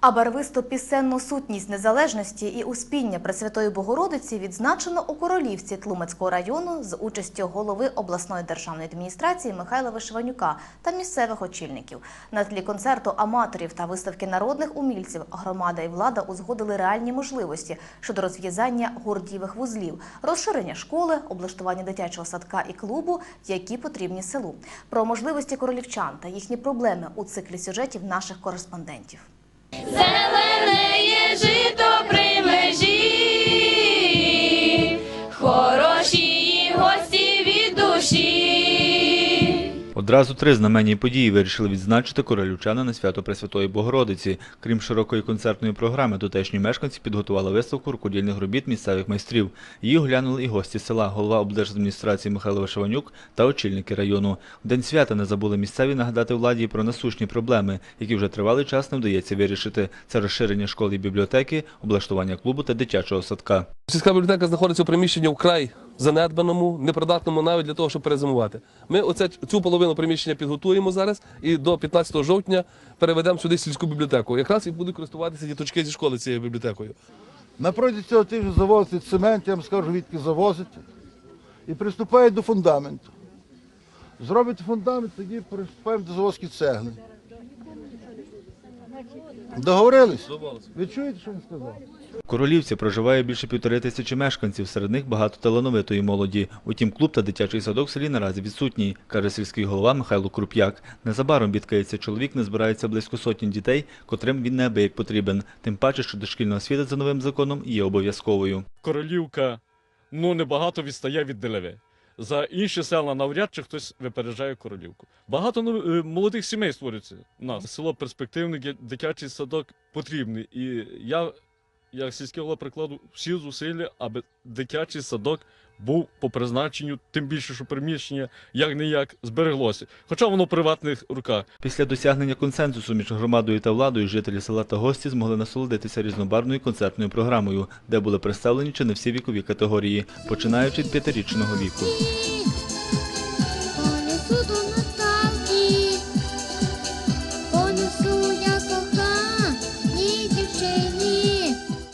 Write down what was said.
А барвисту пісенну сутність незалежності і успіння Пресвятої Богородиці відзначено у Королівці Тлумацького району з участю голови обласної державної адміністрації Михайла Вишиванюка та місцевих очільників. На тлі концерту аматорів та виставки народних умільців громада і влада узгодили реальні можливості щодо розв'язання гордієвих вузлів, розширення школи, облаштування дитячого садка і клубу, які потрібні селу. Про можливості королівчан та їхні проблеми у циклі сюжетів наших кореспондентів. Одразу три знаменні події вирішили відзначити королівчани на свято Пресвятої Богородиці. Крім широкої концертної програми, тутешні мешканці підготували виставку рукодільних робіт місцевих майстрів. Її оглянули і гості села, голова облдержадміністрації Михайло Вишиванюк та очільники району. В день свята не забули місцеві нагадати владі про насущні проблеми, які вже тривалий час не вдається вирішити. Це розширення школи і бібліотеки, облаштування клубу та дитячого садка. Сільська бібліотека знаходиться у приміщенні вкрай занедбаному, непридатному навіть для того, щоб перезимувати. Ми оце, цю половину приміщення підготуємо зараз і до 15 жовтня переведемо сюди сільську бібліотеку. Якраз і будуть користуватися діточки зі школи цією бібліотекою. На протязі цього тижня завозити цемент, я вам скажу, відки завозити. І приступають до фундаменту. Зробите фундамент, тоді приступаємо до завозки цегли. Договорились? Ви чуєте, що він сказав? В Королівці проживає більше півтори тисячі мешканців, серед них багато талановитої молоді. Утім, клуб та дитячий садок в селі наразі відсутній, каже сільський голова Михайло Круп'як. Незабаром бідкається чоловік, не збирається близько сотні дітей, котрим він неабияк потрібен. Тим паче, що дошкільна освіта за новим законом є обов'язковою. Королівка ну небагато відстає від Делеви. За інші села навряд чи хтось випереджає королівку. Багато е, молодих сімей створюється у нас. Село перспективне, дитячий садок потрібний. І я, як сільський голова, прикладу всі зусилля, аби дитячий садок був по призначенню, тим більше, що приміщення як не як збереглося. Хоча воно в приватних руках. Після досягнення консенсусу між громадою та владою жителі села та гості змогли насолодитися різнобарвною концертною програмою, де були представлені чи не всі вікові категорії, починаючи від п'ятирічного віку.